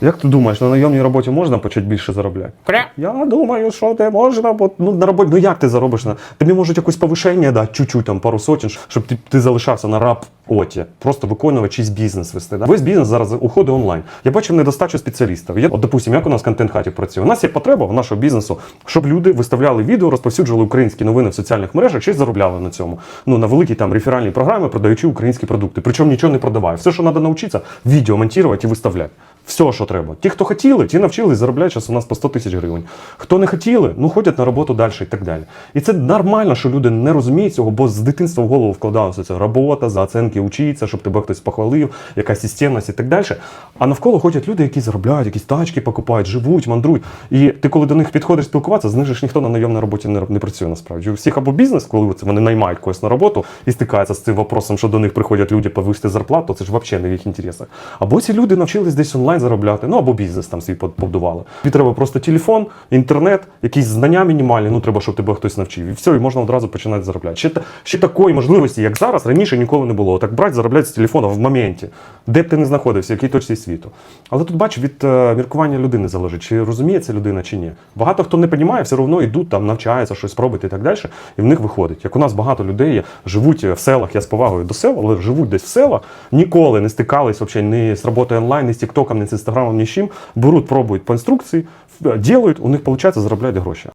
Як ти думаєш, на найомній роботі можна почати більше заробляти? Кря. Я думаю, що ти можна, бо ну на роботі. Ну як ти заробиш на тобі можуть якось повишення дати, чуть-чуть там пару сотень, щоб ти, ти залишався на раб оті, просто виконувати чийсь бізнес вести. Да? Весь бізнес зараз уходить онлайн. Я бачив недостачу спеціалістів. Я, от, допустим, як у нас контент хаті працює. У нас є потреба в нашого бізнесу, щоб люди виставляли відео, розповсюджували українські новини в соціальних мережах, щось заробляли на цьому. Ну на великій там реферальній програмі, продаючи українські продукти. Причому нічого не продаває. Все, що треба навчитися, відео монтувати і виставляти. Все, що треба. Ті, хто хотіли, ті навчились, заробляють зараз у нас по 100 тисяч гривень. Хто не хотіли, ну ходять на роботу далі і так далі. І це нормально, що люди не розуміють цього, бо з дитинства в голову вкладалося це робота, за оценки учиться, щоб тебе хтось похвалив, якась системність і так далі. А навколо ходять люди, які заробляють, якісь тачки покупають, живуть, мандрують. І ти, коли до них підходиш спілкуватися, з них же ж ніхто на найомній роботі не, не працює насправді. У всіх або бізнес, коли вони наймають когось на роботу і стикаються з цим вопросом, що до них приходять люди повисти зарплату, це ж взагалі не в їх інтересах. Або ці люди навчились десь онлайн заробляти, ну або бізнес там свій побудували. Тобі треба просто телефон, інтернет, якісь знання мінімальні, ну треба, щоб тебе хтось навчив. І все, і можна одразу починати заробляти. Ще, ще такої можливості, як зараз, раніше ніколи не було. Так брати, заробляти з телефона в моменті, де б ти не знаходився, в якій точці світу. Але тут бач, від е, міркування людини залежить, чи розуміє це людина, чи ні. Багато хто не розуміє, все одно йдуть там, навчаються, щось пробують і так далі, і в них виходить. Як у нас багато людей живуть в селах, я з повагою до сел, але живуть десь в селах, ніколи не стикались взагалі ні з роботою онлайн, ні з Тіктоком, ні з інстаграмом, ні з чим. Беруть, пробують по інструкції, ділають, у них виходить, заробляють гроші.